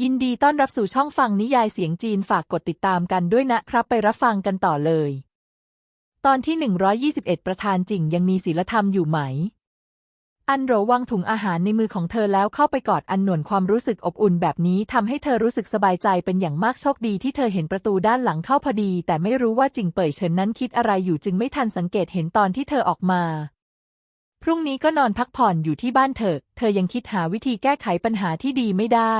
ยินดีต้อนรับสู่ช่องฟังนิยายเสียงจีนฝากกดติดตามกันด้วยนะครับไปรับฟังกันต่อเลย ตอนที่ 121 ประธานจิ่งยังมีศีลธรรมอยู่ไหม อันโรวางถุงอาหารในมือของเธอแล้วเข้าไปกอดอันหนวนความรู้สึกอบอุ่นแบบนี้ทำให้เธอรู้สึกสบายใจเป็นอย่างมากโชคดีที่เธอเห็นประตูด้านหลังเข้าพอดี แต่ไม่รู้ว่าจิงเป่ยเฉินนั้นคิดอะไรอยู่จึงไม่ทันสังเกตเห็นตอนที่เธอออกมาพรุ่งนี้ก็นอนพักผ่อนอยู่ที่บ้านเถอะ เธอยังคิดหาวิธีแก้ไขปัญหาที่ดีไม่ได้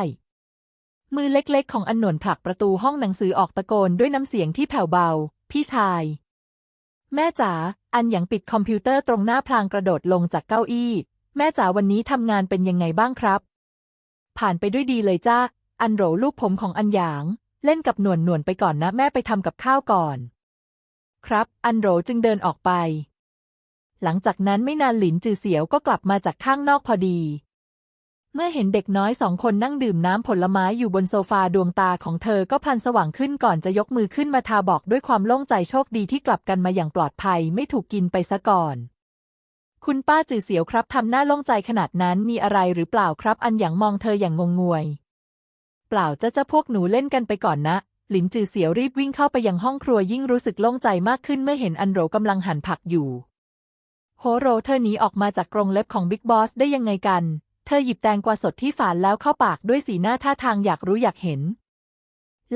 มือเล็กๆ ของอันหนวนผลักประตูห้องหนังสือออกตะโกนด้วยน้ำเสียงที่แผ่วเบา พี่ชาย แม่จ๋า อันหยางปิดคอมพิวเตอร์ตรงหน้าพลางกระโดดลงจากเก้าอี้ แม่จ๋าวันนี้ทำงานเป็นยังไงบ้างครับ ผ่านไปด้วยดีเลยจ้า อันโหรลูกผมของอันหยาง เล่นกับหนวนหนวนไปก่อนนะแม่ไปทำกับข้าวก่อน ครับ อันโหรจึงเดินออกไป หลังจากนั้นไม่นานหลินจือเสียวก็กลับมาจากข้างนอกพอดี เมื่อเห็นเด็กน้อยสองคนนั่งดื่มน้ำผลไม้อยู่บนโซฟาดวงตาของเธอก็พลันสว่างขึ้นก่อนจะยกมือขึ้นมาทาบอกด้วยความโล่งใจโชคดีที่กลับกันมาอย่างปลอดภัยไม่ถูกกินไปซะก่อน คุณป้าจือเสียวครับทำหน้าโล่งใจขนาดนั้นมีอะไรหรือเปล่าครับ อันหยางมองเธออย่างงงงวย เปล่าจะจะพวกหนูเล่นกันไปก่อนนะหลินจือเสียวรีบวิ่งเข้าไปยังห้องครัวยิ่งรู้สึกโล่งใจมากขึ้นเมื่อเห็นอันโรกำลังหั่นผักอยู่โฮโรเธอหนีออกมาจากกรงเล็บของบิ๊กบอสได้ยังไงกัน เธอหยิบแตงกวาสดที่ฝานแล้วเข้าปากด้วยสีหน้าท่าทางอยากรู้อยากเห็น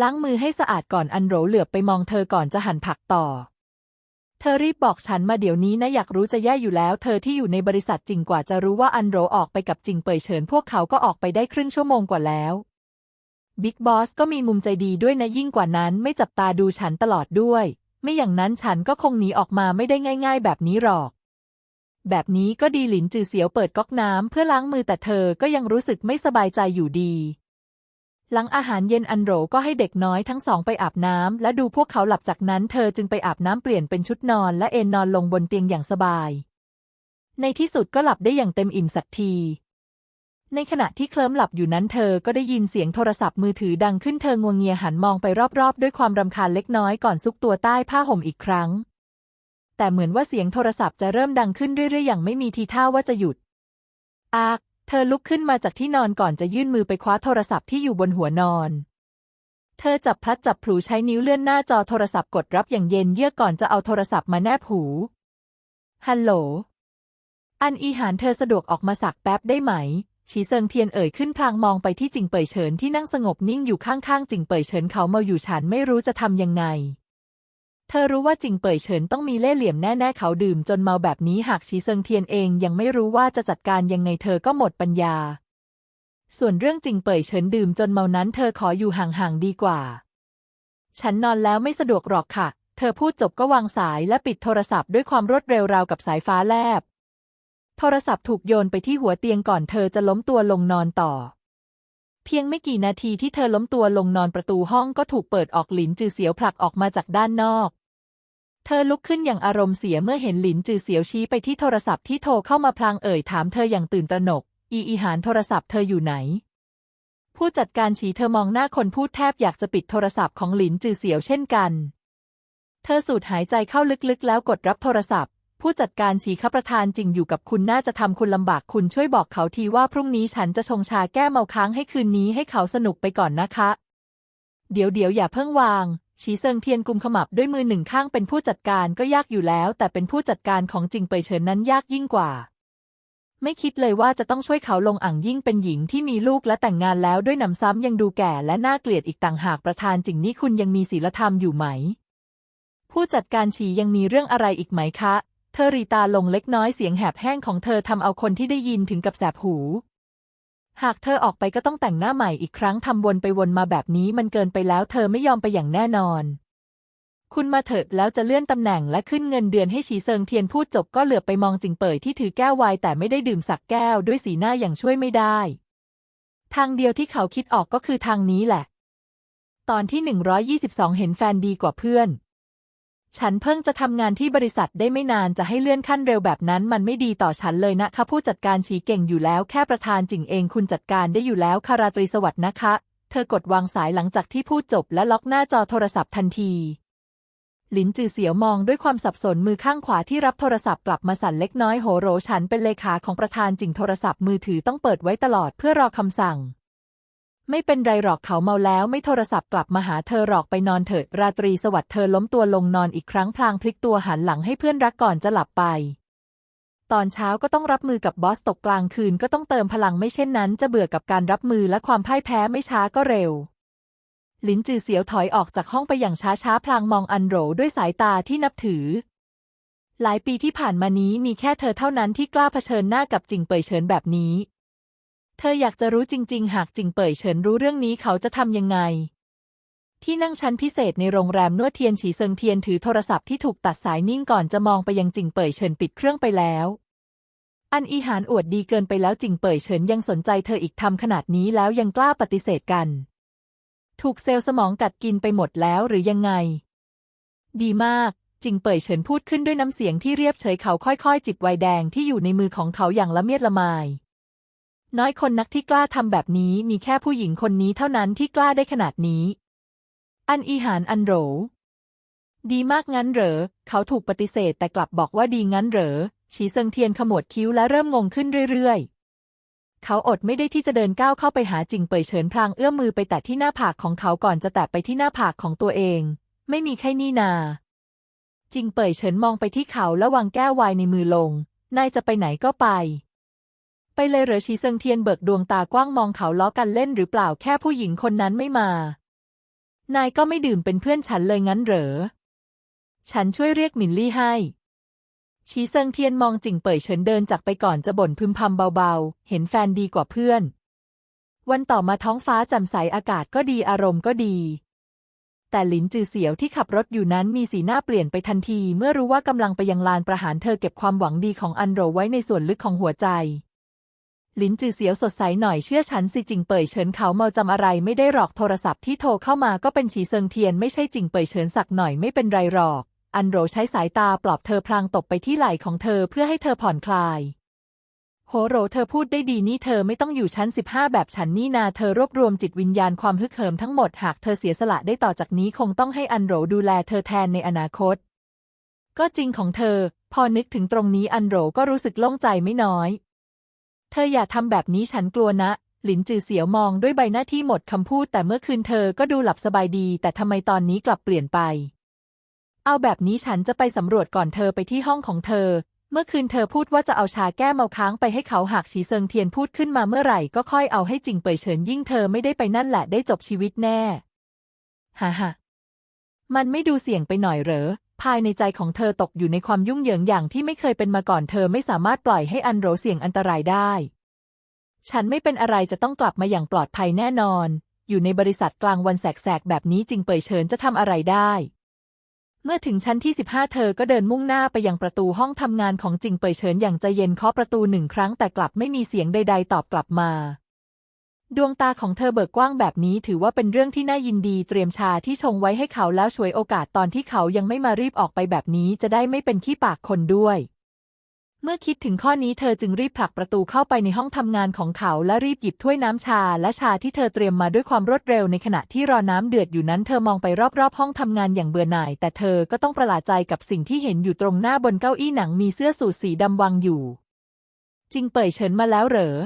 ล้างมือให้สะอาดก่อนอันโหรเหลือบไปมองเธอก่อนจะหั่นผักต่อ เธอรีบบอกฉันมาเดี๋ยวนี้นะอยากรู้จะแย่อยู่แล้ว เธอที่อยู่ในบริษัทจริงกว่าจะรู้ว่าอันโหรออกไปกับจริงเป่ยเฉินพวกเขาก็ออกไปได้ครึ่งชั่วโมงกว่าแล้วบิ๊กบอสก็มีมุมใจดีด้วยนะยิ่งกว่านั้นไม่จับตาดูฉันตลอดด้วย ไม่อย่างนั้นฉันก็คงหนีออกมาไม่ได้ง่าย ๆ แบบนี้หรอก แบบนี้ก็ดีหลินจือเสียวเปิดก๊อกน้ำเพื่อล้างมือแต่เธอก็ยังรู้สึกไม่สบายใจอยู่ดี หลังอาหารเย็นอันโหรก็ให้เด็กน้อยทั้งสองไปอาบน้ำและดูพวกเขาหลับจากนั้นเธอจึงไปอาบน้ำเปลี่ยนเป็นชุดนอนและเอนนอนลงบนเตียงอย่างสบาย ในที่สุดก็หลับได้อย่างเต็มอิ่มสักที ในขณะที่เคลิ้มหลับอยู่นั้นเธอก็ได้ยินเสียงโทรศัพท์มือถือดังขึ้นเธองวงเงียหันมองไปรอบๆ ด้วยความรำคาญเล็กน้อยก่อนซุกตัวใต้ผ้าห่มอีกครั้ง แต่เหมือนว่าเสียงโทรศัพท์จะเริ่มดังขึ้นเรื่อยๆ อย่างไม่มีทีท่าว่าจะหยุด อาก เธอลุกขึ้นมาจากที่นอนก่อนจะยื่นมือไปคว้าโทรศัพท์ที่อยู่บนหัวนอน เธอจับพลัดจับผลูใช้นิ้วเลื่อนหน้าจอโทรศัพท์กดรับอย่างเย็นเยือกก่อนจะเอาโทรศัพท์มาแนบหู ฮัลโหล อันอีหานเธอสะดวกออกมาสักแป๊บได้ไหมฉีเซิงเทียนเอ่ยขึ้นพลางมองไปที่จิงเป่ยเฉินที่นั่งสงบนิ่งอยู่ข้างๆจิงเป่ยเฉินเขาเมาอยู่ฉันไม่รู้จะทำยังไง เธอรู้ว่าจิงเป่ยเฉินต้องมีเล่ห์เหลี่ยมแน่ๆเขาดื่มจนเมาแบบนี้หากฉีเซิงเทียนเองยังไม่รู้ว่าจะจัดการยังไงเธอก็หมดปัญญา ส่วนเรื่องจิงเป่ยเฉินดื่มจนเมานั้นเธอขออยู่ห่างๆดีกว่า ฉันนอนแล้วไม่สะดวกหรอกค่ะ เธอพูดจบก็วางสายและปิดโทรศัพท์ด้วยความรวดเร็วราวกับสายฟ้าแลบ โทรศัพท์ถูกโยนไปที่หัวเตียงก่อนเธอจะล้มตัวลงนอนต่อเพียงไม่กี่นาทีที่เธอล้มตัวลงนอนประตูห้องก็ถูกเปิดออกหลินจือเสียวผลักออกมาจากด้านนอก เธอลุกขึ้นอย่างอารมณ์เสียเมื่อเห็นหลินจือเสียวชี้ไปที่โทรศัพท์ที่โทรเข้ามาพลางเอ่ยถามเธออย่างตื่นตระหนก อีอีหานโทรศัพท์เธออยู่ไหน ผู้จัดการฉีเธอมองหน้าคนพูดแทบอยากจะปิดโทรศัพท์ของหลินจือเสียวเช่นกัน เธอสูดหายใจเข้าลึกๆ แล้วกดรับโทรศัพท์ ผู้จัดการฉีข้าประธานจริงอยู่กับคุณน่าจะทำคุณลำบากคุณช่วยบอกเขาทีว่าพรุ่งนี้ฉันจะชงชาแก้เมาค้างให้คืนนี้ให้เขาสนุกไปก่อนนะคะ เดี๋ยวเดี๋ยวอย่าเพิ่งวาง ฉีเซิงเทียนกุมขมับด้วยมือหนึ่งข้างเป็นผู้จัดการก็ยากอยู่แล้ว แต่เป็นผู้จัดการของจิงเปยเฉินนั้นยากยิ่งกว่า ไม่คิดเลยว่าจะต้องช่วยเขาลงอ่างยิ่งเป็นหญิงที่มีลูกและแต่งงานแล้วด้วยหนำซ้ำยังดูแก่และน่าเกลียดอีกต่างหากประธานจิงนี่คุณยังมีศีลธรรมอยู่ไหม ผู้จัดการฉียังมีเรื่องอะไรอีกไหมคะ เธอรีตาลงเล็กน้อยเสียงแหบแห้งของเธอทำเอาคนที่ได้ยินถึงกับแสบหู หากเธอออกไปก็ต้องแต่งหน้าใหม่อีกครั้งทำวนไปวนมาแบบนี้มันเกินไปแล้ว เธอไม่ยอมไปอย่างแน่นอน คุณมาเถิดแล้วจะเลื่อนตำแหน่งและขึ้นเงินเดือนให้ฉีเซิงเทียนพูดจบก็เหลือบไปมองจิงเป่ยที่ถือแก้วไวน์แต่ไม่ได้ดื่มสักแก้วด้วยสีหน้าอย่างช่วยไม่ได้ ทางเดียวที่เขาคิดออกก็คือทางนี้แหละ ตอนที่ 122 เห็นแฟนดีกว่าเพื่อน ฉันเพิ่งจะทำงานที่บริษัทได้ไม่นานจะให้เลื่อนขั้นเร็วแบบนั้นมันไม่ดีต่อฉันเลยนะคะ ผู้จัดการฉีเก่งอยู่แล้วแค่ประธานจิงเองคุณจัดการได้อยู่แล้วคาราตรีสวัสดิ์นะคะ เธอกดวางสายหลังจากที่พูดจบและล็อกหน้าจอโทรศัพท์ทันทีหลินจือเสียวมองด้วยความสับสนมือข้างขวาที่รับโทรศัพท์กลับมาสั่นเล็กน้อยโหโหรฉันเป็นเลขาของประธานจิงโทรศัพท์มือถือต้องเปิดไว้ตลอดเพื่อรอคำสั่ง ไม่เป็นไรหรอกเขาเมาแล้วไม่โทรศัพท์กลับมาหาเธอหรอกไปนอนเถิด ราตรีสวัสดิ์เธอล้มตัวลงนอนอีกครั้งพลางพลิกตัวหันหลังให้เพื่อนรักก่อนจะหลับไป ตอนเช้าก็ต้องรับมือกับบอสตกกลางคืนก็ต้องเติมพลังไม่เช่นนั้น จะเบื่อกับการรับมือและความพ่ายแพ้ไม่ช้าก็เร็วลินจือเสียวถอยออกจากห้องไปอย่างช้าๆพลางมองอันโหรด้วยสายตาที่นับถือ หลายปีที่ผ่านมานี้มีแค่เธอเท่านั้นที่กล้าเผชิญหน้ากับจิงเปยเฉินแบบนี้ เธออยากจะรู้จริง ๆ หากจิงเป่ยเฉินรู้เรื่องนี้เขาจะทำยังไง ที่นั่งชั้นพิเศษในโรงแรมนวดเทียนฉีเซิงเทียนถือโทรศัพท์ที่ถูกตัดสายนิ่งก่อนจะมองไปยังจิงเป่ยเฉินปิดเครื่องไปแล้ว อันอีหานอวดดีเกินไปแล้วจิงเป่ยเฉินยังสนใจเธออีกทำขนาดนี้แล้วยังกล้าปฏิเสธกัน ถูกเซลล์สมองกัดกินไปหมดแล้วหรือยังไง ดีมากจิงเป่ยเฉินพูดขึ้นด้วยน้ำเสียงที่เรียบเฉยเขาค่อยๆ จิบไวน์แดงที่อยู่ในมือของเขาอย่างละเมียดละไม น้อยคนนักที่กล้าทำแบบนี้มีแค่ผู้หญิงคนนี้เท่านั้นที่กล้าได้ขนาดนี้ อันอีหานอันโหรดีมากงั้นเหรอ เขาถูกปฏิเสธแต่กลับบอกว่าดีงั้นเหรอฉีเซิงเทียนขมวดคิ้วและเริ่มงงขึ้นเรื่อยๆ เขาอดไม่ได้ที่จะเดินก้าวเข้าไปหาจิงเป่ยเฉินพลางเอื้อมมือไปแตะที่หน้าผากของเขาก่อนจะแตะไปที่หน้าผากของตัวเอง ไม่มีแค่นี่นา จิงเป่ยเฉินมองไปที่เขาและวางแก้วไวน์ในมือลง นายจะไปไหนก็ไป ไปเลยเหรอชีเซิงเทียนเบิกดวงตากว้างมองเขาล้อกันเล่นหรือเปล่าแค่ผู้หญิงคนนั้นไม่มา นายก็ไม่ดื่มเป็นเพื่อนฉันเลยงั้นเหรอ ฉันช่วยเรียกหมินลี่ให้ ชีเซิงเทียนมองจิงเป่ยเฉินเดินจากไปก่อนจะบ่นพึมพำเบาๆ เห็นแฟนดีกว่าเพื่อน วันต่อมาท้องฟ้าแจ่มใสอากาศก็ดีอารมณ์ก็ดีแต่หลินจือเสียวที่ขับรถอยู่นั้นมีสีหน้าเปลี่ยนไปทันที เมื่อรู้ว่ากำลังไปยังลานประหารเธอเก็บความหวังดีของอันโรไว้ในส่วนลึกของหัวใจ ลินจือเสียวสดใสหน่อยเชื่อฉันสิจิงเป่ยเฉินเขาเมาจำอะไรไม่ได้หรอกโทรศัพท์ที่โทรเข้ามาก็เป็นฉีเซิงเทียนไม่ใช่จิงเป่ยเฉินสักหน่อยไม่เป็นไรหรอก อันโรใช้สายตาปลอบเธอพลางตบไปที่ไหล่ของเธอเพื่อให้เธอผ่อนคลาย โหโรเธอพูดได้ดีนี่เธอไม่ต้องอยู่ชั้น 15 แบบฉันนี่นาเธอรวบรวมจิตวิญญาณความฮึกเหิมทั้งหมดหากเธอเสียสละได้ต่อจากนี้คงต้องให้อันโรดูแลเธอแทนในอนาคต ก็จริงของเธอ พอนึกถึงตรงนี้อันโรก็รู้สึกโล่งใจไม่น้อย ธออย่าทำแบบนี้ฉันกลัวนะ หลินจือเสียวมองด้วยใบหน้าที่หมดคำพูด แต่เมื่อคืนเธอก็ดูหลับสบายดี แต่ทำไมตอนนี้กลับเปลี่ยนไป เอาแบบนี้ฉันจะไปสำรวจก่อนเธอไปที่ห้องของเธอ เมื่อคืนเธอพูดว่าจะเอาชาแก้เมาค้างไปให้เขาหากฉีเซิงเทียนพูดขึ้นมาเมื่อไหร่ก็ค่อยเอาให้จริงเปยเฉินยิ่งเธอไม่ได้ไปนั่นแหละได้จบชีวิตแน่ฮ่าฮ่ามันไม่ดูเสี่ยงไปหน่อยเหรอ ภายในใจของเธอตกอยู่ในความยุ่งเหยิงอย่างที่ไม่เคยเป็นมาก่อนเธอไม่สามารถปล่อยให้อันโรเสี่ยงอันตรายได้ ฉันไม่เป็นอะไรจะต้องกลับมาอย่างปลอดภัยแน่นอน อยู่ในบริษัทกลางวันแสกๆแบบนี้จริงเป่ยเฉินจะทำอะไรได้ เมื่อถึงชั้นที่ 15 เธอก็เดินมุ่งหน้าไปยังประตูห้องทำงานของจิงเป่ยเฉินอย่างใจเย็นเคาะประตูหนึ่งครั้งแต่กลับไม่มีเสียงใด ๆ ตอบกลับมา ดวงตาของเธอเบิกกว้างแบบนี้ถือว่าเป็นเรื่องที่น่ายินดีเตรียมชาที่ชงไว้ให้เขาแล้วช่วยโอกาสตอนที่เขายังไม่มารีบออกไปแบบนี้จะได้ไม่เป็นขี้ปากคนด้วย เมื่อคิดถึงข้อนี้เธอจึงรีบผลักประตูเข้าไปในห้องทำงานของเขาและรีบหยิบถ้วยน้ำชาและชาที่เธอเตรียมมาด้วยความรวดเร็วในขณะที่รอน้ำเดือดอยู่นั้นเธอมองไปรอบๆ ห้องทำงานอย่างเบื่อหน่าย แต่เธอก็ต้องประหลาดใจกับสิ่งที่เห็นอยู่ตรงหน้าบนเก้าอี้หนังมีเสื้อสูทสีดำวางอยู่ จริงเป่ยเฉินมาแล้วเหรอ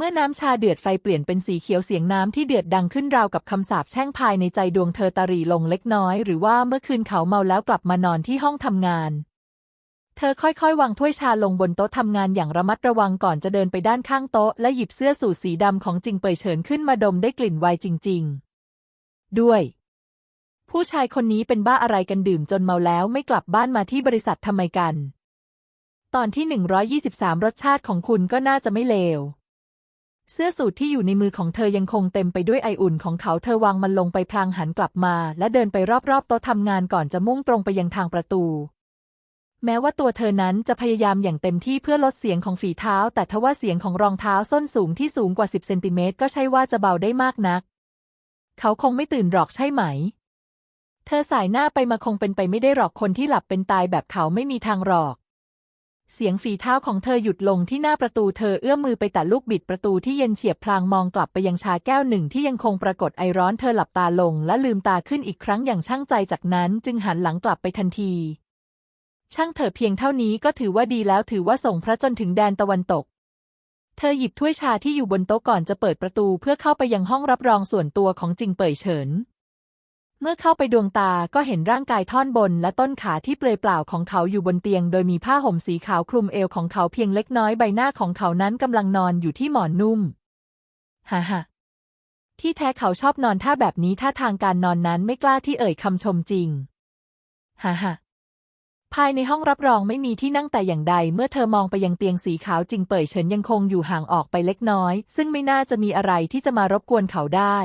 เมื่อน้ำชาเดือดไฟเปลี่ยนเป็นสีเขียวเสียงน้ำที่เดือดดังขึ้นราวกับคำสาปแช่งภายในใจดวงเธอตารีลงเล็กน้อย หรือว่าเมื่อคืนเขาเมาแล้วกลับมานอนที่ห้องทำงาน เธอค่อยๆ วางถ้วยชาลงบนโต๊ะทำงานอย่างระมัดระวังก่อนจะเดินไปด้านข้างโต๊ะ และหยิบเสื้อสูทสีดำของจิงเป่ยเฉินขึ้นมาดมได้กลิ่นไวน์จริง ๆ ด้วย ผู้ชายคนนี้เป็นบ้าอะไรกันดื่มจนเมาแล้วไม่กลับบ้านมาที่บริษัททำไมกัน ตอนที่ 123 รสชาติของคุณก็น่าจะไม่เลว เสื้อสูทที่อยู่ในมือของเธอยังคงเต็มไปด้วยไออุ่นของเขาเธอวางมันลงไปพลางหันกลับมา และเดินไปรอบๆโต๊ะทำงานก่อนจะมุ่งตรงไปยังทางประตู แม้ว่าตัวเธอนั้นจะพยายามอย่างเต็มที่เพื่อลดเสียงของฝีเท้า แต่ทว่าเสียงของรองเท้าส้นสูงที่สูงกว่า 10เซนติเมตรก็ใช่ว่าจะเบาได้มากนัก เขาคงไม่ตื่นหรอกใช่ไหม เธอสายหน้าไปมาคงเป็นไปไม่ได้หรอกคนที่หลับเป็นตายแบบเขาไม่มีทางหรอก เสียงฝีเท้าของเธอหยุดลงที่หน้าประตูเธอเอื้อมมือไปแตะลูกบิดประตูที่เย็นเฉียบพลางมองกลับไปยังชาแก้วหนึ่งที่ยังคงปรากฏไอร้อนเธอหลับตาลงและลืมตาขึ้นอีกครั้งอย่างช่างใจจากนั้นจึงหันหลังกลับไปทันที ช่างเถอเพียงเท่านี้ก็ถือว่าดีแล้วถือว่าส่งพระจนถึงแดนตะวันตก เธอหยิบถ้วยชาที่อยู่บนโต๊ะก่อนจะเปิดประตูเพื่อเข้าไปยังห้องรับรองส่วนตัวของจิงเป่ยเฉิน เมื่อเข้าไปดวงตาก็เห็นร่างกายท่อนบนและต้นขาที่เปลือยเปล่าของเขาอยู่บนเตียง โดยมีผ้าห่มสีขาวคลุมเอวของเขาเพียงเล็กน้อยใบหน้าของเขานั้นกำลังนอนอยู่ที่หมอนนุ่มฮ่าฮ่าที่แท้เขาชอบนอนท่าแบบนี้ท่าทางการนอนนั้นไม่กล้าที่เอ่ยคำชมจริงฮ่าฮ่าภายในห้องรับรองไม่มีที่นั่งแต่อย่างใด เมื่อเธอมองไปยังเตียงสีขาวจิงเป่ยเฉินยังคงอยู่ห่างออกไปเล็กน้อย ซึ่งไม่น่าจะมีอะไรที่จะมารบกวนเขาได้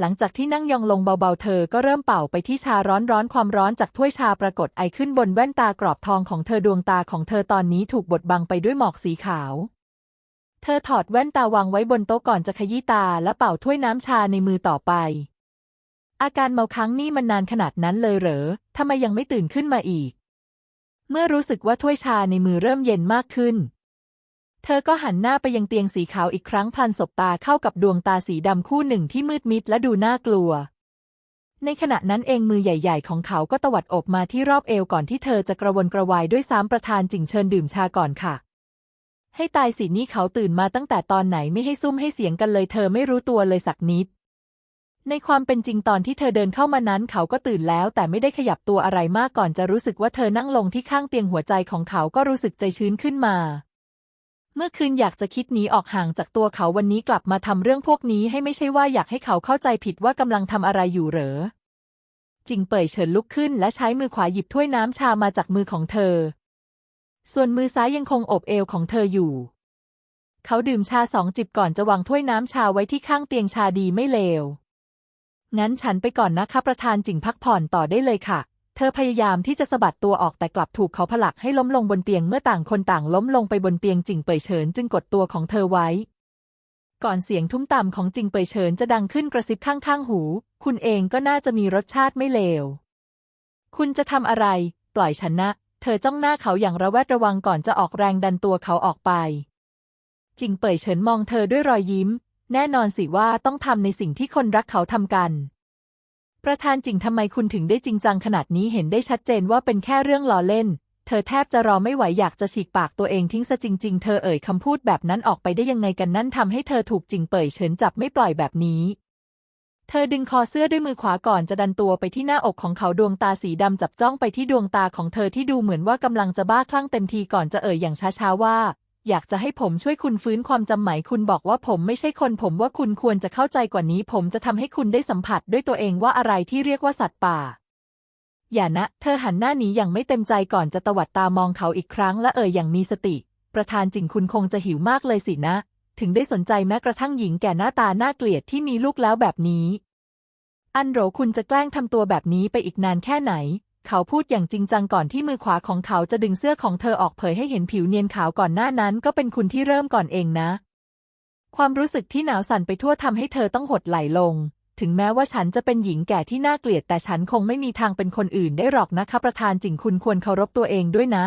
หลังจากที่นั่งยองลงเบาๆ เธอก็เริ่มเป่าไปที่ชาร้อนๆ ความร้อนจากถ้วยชาปรากฏไอขึ้นบนแว่นตากรอบทองของเธอดวงตาของเธอตอนนี้ถูกบดบังไปด้วยหมอกสีขาว เธอถอดแว่นตาวางไว้บนโต๊ะก่อนจะขยี้ตาและเป่าถ้วยน้ำชาในมือต่อไป อาการเมาครั้งนี่มันนานขนาดนั้นเลยเหรอทำไมยังไม่ตื่นขึ้นมาอีก เมื่อรู้สึกว่าถ้วยชาในมือเริ่มเย็นมากขึ้น เธอก็หันหน้าไปยังเตียงสีขาวอีกครั้งพันสบตาเข้ากับดวงตาสีดำคู่หนึ่งที่มืดมิดและดูน่ากลัว ในขณะนั้นเองมือใหญ่ๆ ของเขาก็ตวัดอบมาที่รอบเอวก่อนที่เธอจะกระวนกระวายด้วยซ้ำประธานจิงเชิญดื่มชาก่อนค่ะ ให้ตายสินี่เขาตื่นมาตั้งแต่ตอนไหนไม่ให้ซุ่มให้เสียงกันเลย เธอไม่รู้ตัวเลยสักนิด ในความเป็นจริงตอนที่เธอเดินเข้ามานั้น เขาก็ตื่นแล้ว แต่ไม่ได้ขยับตัวอะไรมากก่อนจะรู้สึกว่าเธอนั่งลงที่ข้างเตียงหัวใจของเขาก็รู้สึกใจชื้นขึ้นมา เมื่อคืนอยากจะคิดหนีออกห่างจากตัวเขาวันนี้กลับมาทำเรื่องพวกนี้ให้ไม่ใช่ว่าอยากให้เขาเข้าใจผิดว่ากำลังทำอะไรอยู่เหรอ จิงเป่ยเฉินลุกขึ้นและใช้มือขวาหยิบถ้วยน้ำชามาจากมือของเธอ ส่วนมือซ้ายยังคงอบเอวของเธออยู่ เขาดื่มชาสองจิบก่อนจะวางถ้วยน้ำชาไว้ที่ข้างเตียงชาดีไม่เลว งั้นฉันไปก่อนนะคะประธานจิงพักผ่อนต่อได้เลยค่ะ เธอพยายามที่จะสะบัดตัวออกแต่กลับถูกเขาผลักให้ล้มลงบนเตียงเมื่อต่างคนต่างล้มลงไปบนเตียงจิงเปยเฉินจึงกดตัวของเธอไว้ ก่อนเสียงทุ้มต่ำของจิงเปยเฉินจะดังขึ้นกระซิบข้างๆหู คุณเองก็น่าจะมีรสชาติไม่เลว คุณจะทำอะไร ปล่อยฉันนะเธอจ้องหน้าเขาอย่างระแวดระวังก่อนจะออกแรงดันตัวเขาออกไป จิงเปยเฉินมองเธอด้วยรอยยิ้ม แน่นอนสิว่าต้องทำในสิ่งที่คนรักเขาทำกัน ประธานจิงทำไมคุณถึงได้จริงจังขนาดนี้เห็นได้ชัดเจนว่าเป็นแค่เรื่องล้อเล่น เธอแทบจะรอไม่ไหวอยากจะฉีกปากตัวเองทิ้งซะจริง ๆ เธอเอ่ยคำพูดแบบนั้นออกไปได้ยังไงกันนั่นทำให้เธอถูกจิงเป่ยเฉินจับไม่ปล่อยแบบนี้ เธอดึงคอเสื้อด้วยมือขวาก่อนจะดันตัวไปที่หน้าอกของเขาดวงตาสีดำจับจ้องไปที่ดวงตาของเธอที่ดูเหมือนว่ากำลังจะบ้าคลั่งเต็มทีก่อนจะเอ่ยอย่างช้าๆว่า อยากจะให้ผมช่วยคุณฟื้นความจำไหมคุณบอกว่าผมไม่ใช่คนผมว่าคุณควรจะเข้าใจกว่านี้ ผมจะทำให้คุณได้สัมผัสด้วยตัวเองว่าอะไรที่เรียกว่าสัตว์ป่า อย่านะ เธอหันหน้าหนีอย่างไม่เต็มใจก่อนจะตวัดตามองเขาอีกครั้งและเอ่ยอย่างมีสติ ประธานจิงคุณคงจะหิวมากเลยสินะ ถึงได้สนใจแม้กระทั่งหญิงแก่หน้าตาน่าเกลียดที่มีลูกแล้วแบบนี้ อันโหรคุณจะแกล้งทำตัวแบบนี้ไปอีกนานแค่ไหน เขาพูดอย่างจริงจังก่อนที่มือขวาของเขาจะดึงเสื้อของเธอออกเผยให้เห็นผิวเนียนขาวก่อนหน้านั้น ก็เป็นคุณที่เริ่มก่อนเองนะ ความรู้สึกที่หนาวสั่นไปทั่วทำให้เธอต้องหดไหลลง ถึงแม้ว่าฉันจะเป็นหญิงแก่ที่น่าเกลียด แต่ฉันคงไม่มีทางเป็นคนอื่นได้หรอกนะคะประธานจิงคุณควรเคารพตัวเองด้วยนะ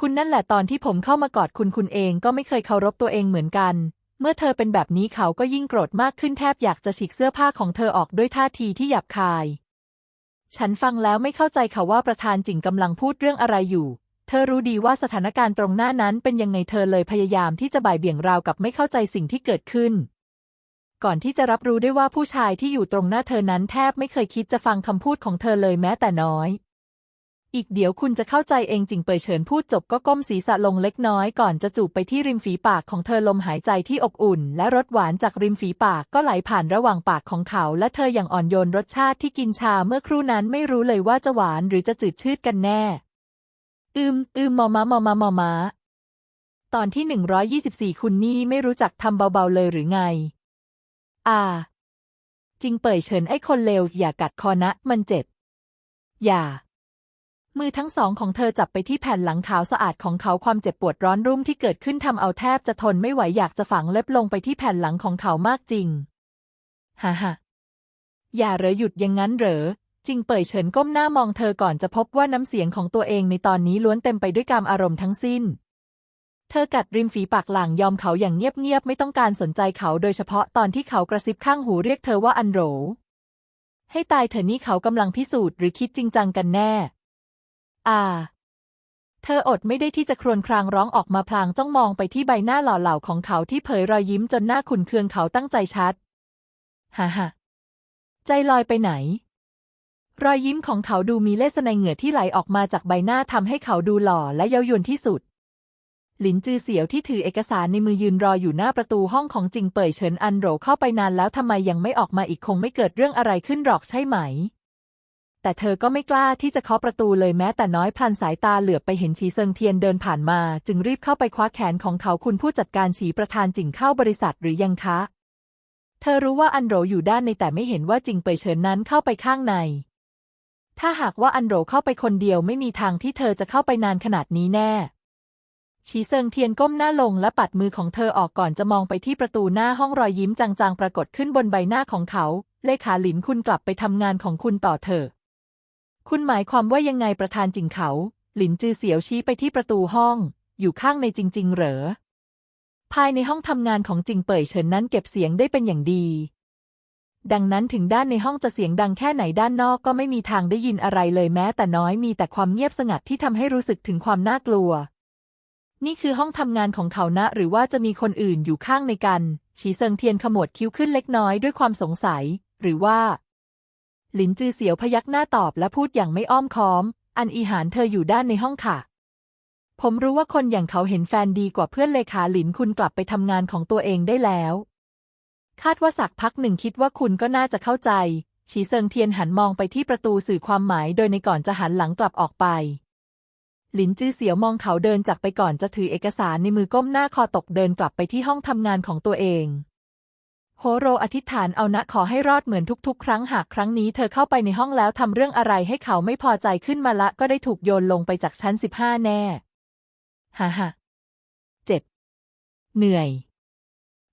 คุณนั่นแหละตอนที่ผมเข้ามากอดคุณคุณเองก็ไม่เคยเคารพตัวเองเหมือนกันเมื่อเธอเป็นแบบนี้เขาก็ยิ่งโกรธมากขึ้นแทบอยากจะฉีกเสื้อผ้าของเธอออกด้วยท่าทีที่หยาบคาย ฉันฟังแล้วไม่เข้าใจค่ะว่าประธานจิงกำลังพูดเรื่องอะไรอยู่ เธอรู้ดีว่าสถานการณ์ตรงหน้านั้นเป็นยังไงเธอเลยพยายามที่จะบ่ายเบี่ยงราวกับไม่เข้าใจสิ่งที่เกิดขึ้น ก่อนที่จะรับรู้ได้ว่าผู้ชายที่อยู่ตรงหน้าเธอนั้นแทบไม่เคยคิดจะฟังคำพูดของเธอเลยแม้แต่น้อย อีกเดี๋ยวคุณจะเข้าใจเองจิงเปยเฉินพูดจบก็ก้มศีรษะลงเล็กน้อยก่อนจะจูบไปที่ริมฝีปากของเธอลมหายใจที่อบอุ่น และรสหวานจากริมฝีปากก็ไหลผ่านระหว่างปากของเขาและเธออย่างอ่อนโยนรสชาติที่กินชาเมื่อครู่นั้นไม่รู้เลยว่าจะหวานหรือจะจืดชืดกันแน่ อืม อืมมอมามอมามอมาตอนที่หนึ่งร้อยยี่สิบสี่คุณนี่ไม่รู้จักทำเบาๆเลยหรือไง อ่าจิงเป่ยเฉินไอ้คนเลวอย่ากัดคอนะ มันเจ็บ อย่า มือทั้งสองของเธอจับไปที่แผ่นหลังขาวสะอาดของเขาความเจ็บปวดร้อนรุ่มที่เกิดขึ้นทำเอาแทบจะทนไม่ไหวอยากจะฝังเล็บลงไปที่แผ่นหลังของเขามากจริงฮ่าฮ่าอย่าเหรอหยุดอย่างนั้นเหรอจิงเป่ยเฉินก้มหน้ามองเธอก่อนจะพบว่าน้ำเสียงของตัวเองในตอนนี้ล้วนเต็มไปด้วยกามอารมณ์ทั้งสิ้น เธอกัดริมฝีปากหลังยอมเขาอย่างเงียบๆไม่ต้องการสนใจเขาโดยเฉพาะตอนที่เขากระซิบข้างหูเรียกเธอว่าอันโหรให้ตายเถอะนี่เขากำลังพิสูจน์หรือคิดจริงจังกันแน่ อ่า เธออดไม่ได้ที่จะครวญครางร้องออกมาพลางจ้องมองไปที่ใบหน้าหล่อเหลาของเขาที่เผยรอยยิ้มจนหน้าขุนเคืองเขาตั้งใจชัด ฮ่าฮ่าใจลอยไปไหน รอยยิ้มของเขาดูมีเลสในเหงื่อที่ไหลออกมาจากใบหน้าทำให้เขาดูหล่อและเย้ายวนที่สุดหลินจือเสียวที่ถือเอกสารในมือยืนรออยู่หน้าประตูห้องของจิงเป่ยเฉินอันโหรเข้าไปนานแล้วทำไมยังไม่ออกมาอีกคงไม่เกิดเรื่องอะไรขึ้นหรอกใช่ไหม แต่เธอก็ไม่กล้าที่จะเคาะประตูเลยแม้แต่น้อยพลันสายตาเหลือบไปเห็นฉีเซิงเทียนเดินผ่านมา จึงรีบเข้าไปคว้าแขนของเขาคุณผู้จัดการฉีประธานจิงเข้าบริษัทหรือยังคะ เธอรู้ว่าอันโรอยู่ด้านในแต่ไม่เห็นว่าจิงเปยเฉินนั้นเข้าไปข้างใน ถ้าหากว่าอันโรเข้าไปคนเดียวไม่มีทางที่เธอจะเข้าไปนานขนาดนี้แน่ชีเซิงเทียนก้มหน้าลงและปัดมือของเธอออกก่อนจะมองไปที่ประตูหน้าห้องรอยยิ้มจางๆ ปรากฏขึ้นบนใบหน้าของเขา เลขาหลินคุณกลับไปทำงานของคุณต่อเถอะ คุณหมายความว่ายังไงประธานจิงเขา หลินจือเสียวชี้ไปที่ประตูห้อง อยู่ข้างในจริง ๆ เหรอ ภายในห้องทำงานของจิงเป่ยเฉินนั้นเก็บเสียงได้เป็นอย่างดี ดังนั้นถึงด้านในห้องจะเสียงดังแค่ไหนด้านนอกก็ไม่มีทางได้ยินอะไรเลยแม้ แต่น้อยมีแต่ความเงียบสงัดที่ทำให้รู้สึกถึงความน่ากลัว นี่คือห้องทำงานของเขานะ หรือว่าจะมีคนอื่นอยู่ข้างในกันฉีเซิงเทียนขมวดคิ้วขึ้นเล็กน้อยด้วยความสงสัย หรือว่า หลินจือเสียวพยักหน้าตอบและพูดอย่างไม่อ้อมค้อม อันอีหานเธออยู่ด้านในห้องค่ะ ผมรู้ว่าคนอย่างเขาเห็นแฟนดีกว่าเพื่อนเลขาหลินคุณกลับไปทำงานของตัวเองได้แล้ว คาดว่าสักพักหนึ่งคิดว่าคุณก็น่าจะเข้าใจ ฉีเซิงเทียนหันมองไปที่ประตูสื่อความหมายโดยในก่อนจะหันหลังกลับออกไปหลินจื้อเสียวมองเขาเดินจากไปก่อนจะถือเอกสารในมือก้มหน้าคอตกเดินกลับไปที่ห้องทำงานของตัวเอง โฮโรอธิษฐานเอานะขอให้รอดเหมือนทุกๆ ครั้งหากครั้งนี้เธอเข้าไปในห้องแล้วทำเรื่องอะไรให้เขาไม่พอใจขึ้นมาละก็ได้ถูกโยนลงไปจากชั้นสิบห้าแน่ ฮ่าฮ่าเจ็บ เหนื่อย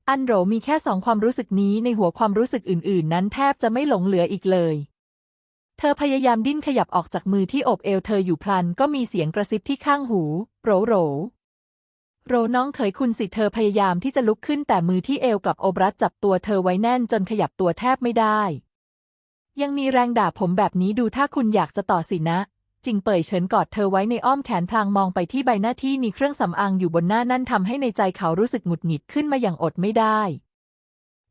อันโรมีแค่สองความรู้สึกนี้ในหัวความรู้สึกอื่นๆ นั้นแทบจะไม่หลงเหลืออีกเลย เธอพยายามดิ้นขยับออกจากมือที่อบเอวเธออยู่พลันก็มีเสียงกระซิบที่ข้างหู โหรโหร โรน้องเขยคุณสิเธอพยายามที่จะลุกขึ้นแต่มือที่เอวกับโอบรัดจับตัวเธอไว้แน่นจนขยับตัวแทบไม่ได้ ยังมีแรงด่าผมแบบนี้ดูถ้าคุณอยากจะต่อสินะ จิงเป่ยเฉินกอดเธอไว้ในอ้อมแขนพลางมองไปที่ใบหน้าที่มีเครื่องสำอางอยู่บนหน้านั่นทำให้ในใจเขารู้สึกหงุดหงิดขึ้นมาอย่างอดไม่ได้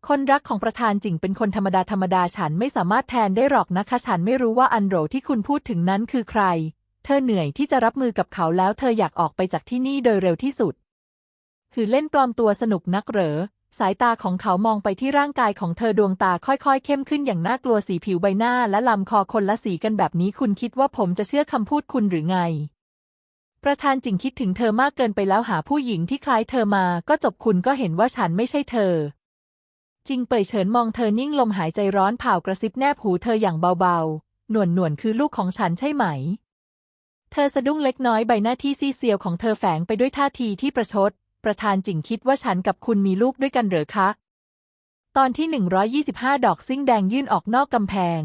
คนรักของประธานจิงเป็นคนธรรมดาธรรมดาฉันไม่สามารถแทนได้หรอกนะคะ ฉันไม่รู้ว่าอันโหรที่คุณพูดถึงนั้นคือใคร เธอเหนื่อยที่จะรับมือกับเขาแล้ว เธออยากออกไปจากที่นี่โดยเร็วที่สุด หือเล่นปลอมตัวสนุกนักเหรอ สายตาของเขามองไปที่ร่างกายของเธอดวงตาค่อยๆ เข้มขึ้นอย่างน่ากลัวสีผิวใบหน้าและลำคอคนละสีกันแบบนี้คุณคิดว่าผมจะเชื่อคำพูดคุณหรือไง ประธานจิงคิดถึงเธอมากเกินไปแล้วหาผู้หญิงที่คล้ายเธอมาก็จบคุณก็เห็นว่าฉันไม่ใช่เธอจิงเป่ยเฉินมองเธอนิ่งลมหายใจร้อนเผากระซิบแนบหูเธออย่างเบาๆ หนวลหนวลคือลูกของฉันใช่ไหม เธอสะดุ้งเล็กน้อยใบหน้าที่ซีเซียวของเธอแฝงไปด้วยท่าทีที่ประชด ประธานจิงคิดว่าฉันกับคุณมีลูกด้วยกันเหรอคะ ตอนที่125ดอกซิ่งแดงยื่นออกนอกกำแพง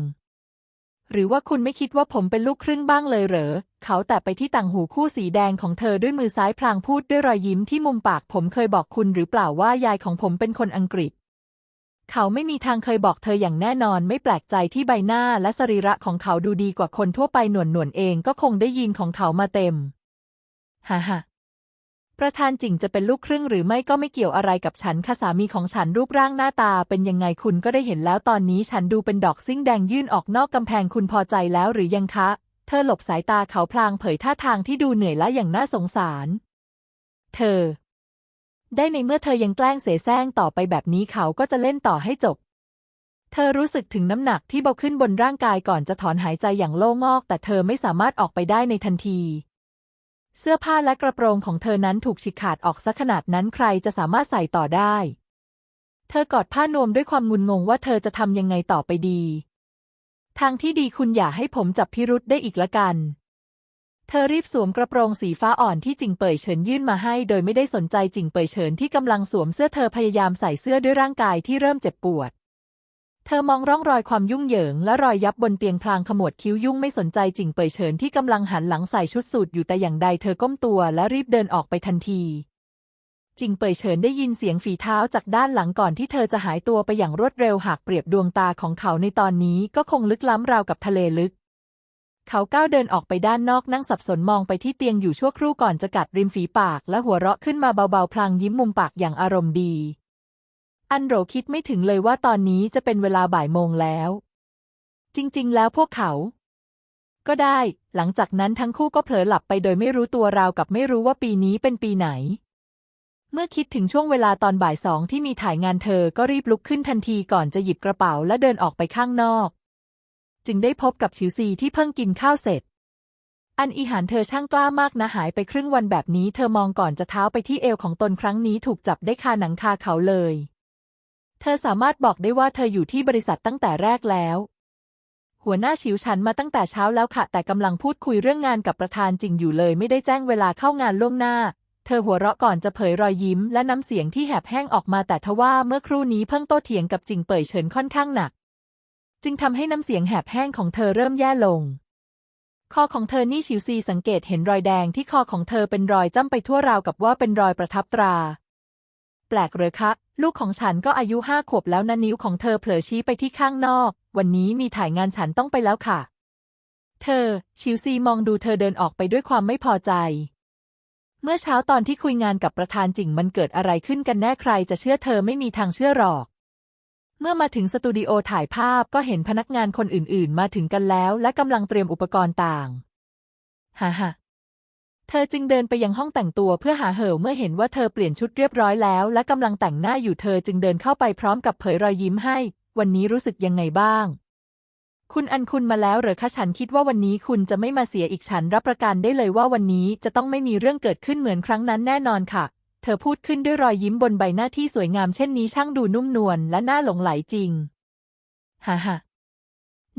หรือว่าคุณไม่คิดว่าผมเป็นลูกครึ่งบ้างเลยเหรอ เขาแตะไปที่ต่างหูคู่สีแดงของเธอด้วยมือซ้ายพลางพูดด้วยรอยยิ้มที่มุมปากผมเคยบอกคุณหรือเปล่าว่ายายของผมเป็นคนอังกฤษเขาไม่มีทางเคยบอกเธออย่างแน่นอนไม่แปลกใจที่ใบหน้าและสรีระของเขาดูดีกว่าคนทั่วไปหนวลหนวลเองก็คงได้ยินของเขามาเต็ม ฮ่าฮ่า ประธานจิงจะเป็นลูกครึ่งหรือไม่ก็ไม่เกี่ยวอะไรกับฉันค่ะสามีของฉันรูปร่างหน้าตาเป็นยังไงคุณก็ได้เห็นแล้วตอนนี้ฉันดูเป็นดอกซิ่งแดงยื่นออกนอกกำแพงคุณพอใจแล้วหรือยังคะ เธอหลบสายตาเขาพลางเผยท่าทางที่ดูเหนื่อยและอย่างน่าสงสาร เธอ ได้ในเมื่อเธอยังแกล้งเสแสร้งต่อไปแบบนี้เขาก็จะเล่นต่อให้จบ เธอรู้สึกถึงน้ำหนักที่เบาขึ้นบนร่างกายก่อนจะถอนหายใจอย่างโล่งอก แต่เธอไม่สามารถออกไปได้ในทันที เสื้อผ้าและกระโปรงของเธอนั้นถูกฉีกขาดออกซะขนาดนั้นใครจะสามารถใส่ต่อได้ เธอกอดผ้านวมด้วยความงุนงงว่าเธอจะทำยังไงต่อไปดี ทางที่ดีคุณอย่าให้ผมจับพิรุษได้อีกละกัน เธอรีบสวมกระโปรงสีฟ้าอ่อนที่จิงเป่ยเฉินยื่นมาให้ โดยไม่ได้สนใจจิงเป่ยเฉินที่กำลังสวมเสื้อเธอพยายามใส่เสื้อด้วยร่างกายที่เริ่มเจ็บปวด เธอมองร่องรอยความยุ่งเหยิงและรอยยับบนเตียงพลางขมวดคิ้วยุ่งไม่สนใจจิงเป่ยเฉินที่กำลังหันหลังใส่ชุดสูทอยู่แต่อย่างใดเธอก้มตัวและรีบเดินออกไปทันที จิงเป่ยเฉินได้ยินเสียงฝีเท้าจากด้านหลังก่อนที่เธอจะหายตัวไปอย่างรวดเร็วหากเปรียบดวงตาของเขาในตอนนี้ก็คงลึกล้ำราวกับทะเลลึก เขาก้าวเดินออกไปด้านนอกนั่งสับสนมองไปที่เตียงอยู่ชั่วครู่ก่อนจะกัดริมฝีปากและหัวเราะขึ้นมาเบาๆพลางยิ้มมุมปากอย่างอารมณ์ดี อันโรคิดไม่ถึงเลยว่าตอนนี้จะเป็นเวลาบ่ายโมงแล้ว จริง ๆ แล้วพวกเขา ก็ได้ หลังจากนั้นทั้งคู่ก็เผลอหลับไปโดยไม่รู้ตัวราวกับไม่รู้ว่าปีนี้เป็นปีไหน เมื่อคิดถึงช่วงเวลาตอนบ่ายสองที่มีถ่ายงานเธอก็รีบลุกขึ้นทันทีก่อนจะหยิบกระเป๋าและเดินออกไปข้างนอก จึงได้พบกับชิวซีที่เพิ่งกินข้าวเสร็จอันอีหานเธอช่างกล้ามากนะหายไปครึ่งวันแบบนี้ เธอมองก่อนจะเท้าไปที่เอวของตนครั้งนี้ถูกจับได้คาหนังคาเขาเลย ธอสามารถบอกได้ว่าเธออยู่ที่บริษัทตั้งแต่แรกแล้ว หัวหน้าฉิวฉันมาตั้งแต่เช้าแล้วค่ะ แต่กำลังพูดคุยเรื่องงานกับประธานจริงอยู่เลย ไม่ได้แจ้งเวลาเข้างานล่วงหน้า เธอหัวเราะก่อนจะเผยรอยยิ้ม และน้ำเสียงที่แหบแห้งออกมาแต่ทว่าเมื่อครู่นี้เพิ่งโต้เถียงกับจิงเป่ยเฉินค่อนข้างหนัก จึงทำให้น้ำเสียงแหบแห้งของเธอเริ่มแย่ลง คอของเธอนี่ฉิวซีสังเกตเห็นรอยแดงที่คอของเธอเป็นรอยจ้ำไปทั่วราวกับว่าเป็นรอยประทับตรา แปลกเหรอคะ ลูกของฉันก็อายุห้าขวบแล้วนะนิ้วของเธอเผลอชี้ไปที่ข้างนอก วันนี้มีถ่ายงานฉันต้องไปแล้วค่ะ เธอ ชิวซีมองดูเธอเดินออกไปด้วยความไม่พอใจ เมื่อเช้าตอนที่คุยงานกับประธานจิงมันเกิดอะไรขึ้นกันแน่ใครจะเชื่อเธอไม่มีทางเชื่อหรอก เมื่อมาถึงสตูดิโอถ่ายภาพก็เห็นพนักงานคนอื่นๆ มาถึงกันแล้ว และกำลังเตรียมอุปกรณ์ต่าง ฮ่าฮ่า เธอจึงเดินไปยังห้องแต่งตัวเพื่อหาเหวเมื่อเห็นว่าเธอเปลี่ยนชุดเรียบร้อยแล้ว และกำลังแต่งหน้าอยู่เธอจึงเดินเข้าไปพร้อมกับเผยรอยยิ้มให้ วันนี้รู้สึกยังไงบ้าง คุณอันคุณมาแล้วเหรอคะฉันคิดว่าวันนี้คุณจะไม่มาเสียอีกฉันรับประกันได้เลยว่าวันนี้จะต้องไม่มีเรื่องเกิดขึ้นเหมือนครั้งนั้นแน่นอนค่ะ เธอพูดขึ้นด้วยรอยยิ้มบนใบหน้าที่สวยงามเช่นนี้ช่างดูนุ่มนวลและน่าหลงไหลจริงฮ่าฮ่า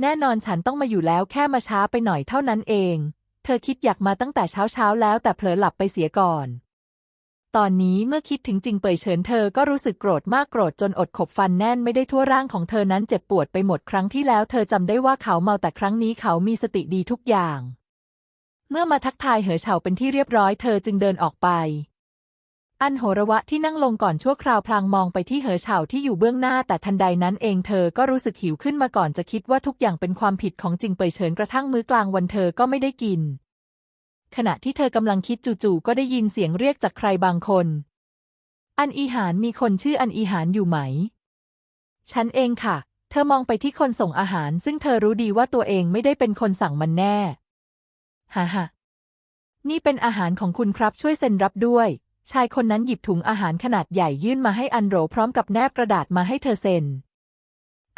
แน่นอนฉันต้องมาอยู่แล้วแค่มาช้าไปหน่อยเท่านั้นเอง เธอคิดอยากมาตั้งแต่เช้าเช้าแล้วแต่เผลอหลับไปเสียก่อน ตอนนี้เมื่อคิดถึงจริงเปยเฉินเธอก็รู้สึกโกรธมากโกรธจนอดขบฟันแน่นไม่ได้ทั่วร่างของเธอนั้นเจ็บปวดไปหมดครั้งที่แล้ว เธอจำได้ว่าเขาเมาแต่ครั้งนี้เขามีสติดีทุกอย่าง เมื่อมาทักทายเหอเฉาเป็นที่เรียบร้อยเธอจึงเดินออกไป อันโหระวะที่นั่งลงก่อนชั่วคราวพลางมองไปที่เหอเฉาที่อยู่เบื้องหน้าแต่ทันใดนั้นเองเธอก็รู้สึกหิวขึ้นมาก่อนจะคิดว่าทุกอย่างเป็นความผิดของจิงเปยเฉินกระทั่งมื้อกลางวันเธอก็ไม่ได้กิน ขณะที่เธอกำลังคิดจู่ๆก็ได้ยินเสียงเรียกจากใครบางคน อันอีหานมีคนชื่ออันอีหานอยู่ไหม ฉันเองค่ะ เธอมองไปที่คนส่งอาหาร ซึ่งเธอรู้ดีว่าตัวเองไม่ได้เป็นคนสั่งมันแน่ฮ่าฮ่านี่เป็นอาหารของคุณครับช่วยเซ็นรับด้วย ชายคนนั้นหยิบถุงอาหารขนาดใหญ่ยื่นมาให้อันโรพร้อมกับแนบกระดาษมาให้เธอเซ็น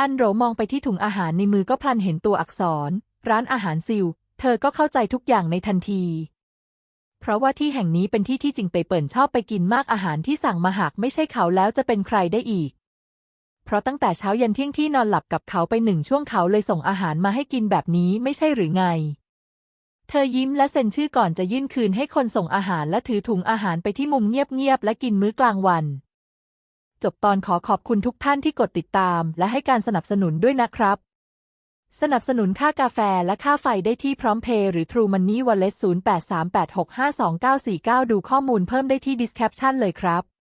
อันโรมองไปที่ถุงอาหารในมือก็พลันเห็นตัวอักษร ร้านอาหารซิล เธอก็เข้าใจทุกอย่างในทันที เพราะว่าที่แห่งนี้เป็นที่ที่จิงไปเปิ่นชอบไปกินมากอาหารที่สั่งมาหากไม่ใช่เขาแล้วจะเป็นใครได้อีก เพราะตั้งแต่เช้ายันเที่ยงที่นอนหลับกับเขาไปหนึ่งช่วงเขาเลยส่งอาหารมาให้กินแบบนี้ไม่ใช่หรือไง เธอยิ้มและเซ็นชื่อก่อนจะยื่นคืนให้คนส่งอาหารและถือถุงอาหารไปที่มุมเงียบๆและกินมื้อกลางวัน จบตอนขอขอบคุณทุกท่านที่กดติดตาม และให้การสนับสนุนด้วยนะครับ สนับสนุนค่ากาแฟและค่าไฟได้ที่พร้อมเพย์หรือ True Money Wallet 0838652949 ดูข้อมูลเพิ่มได้ที่ Description เลยครับ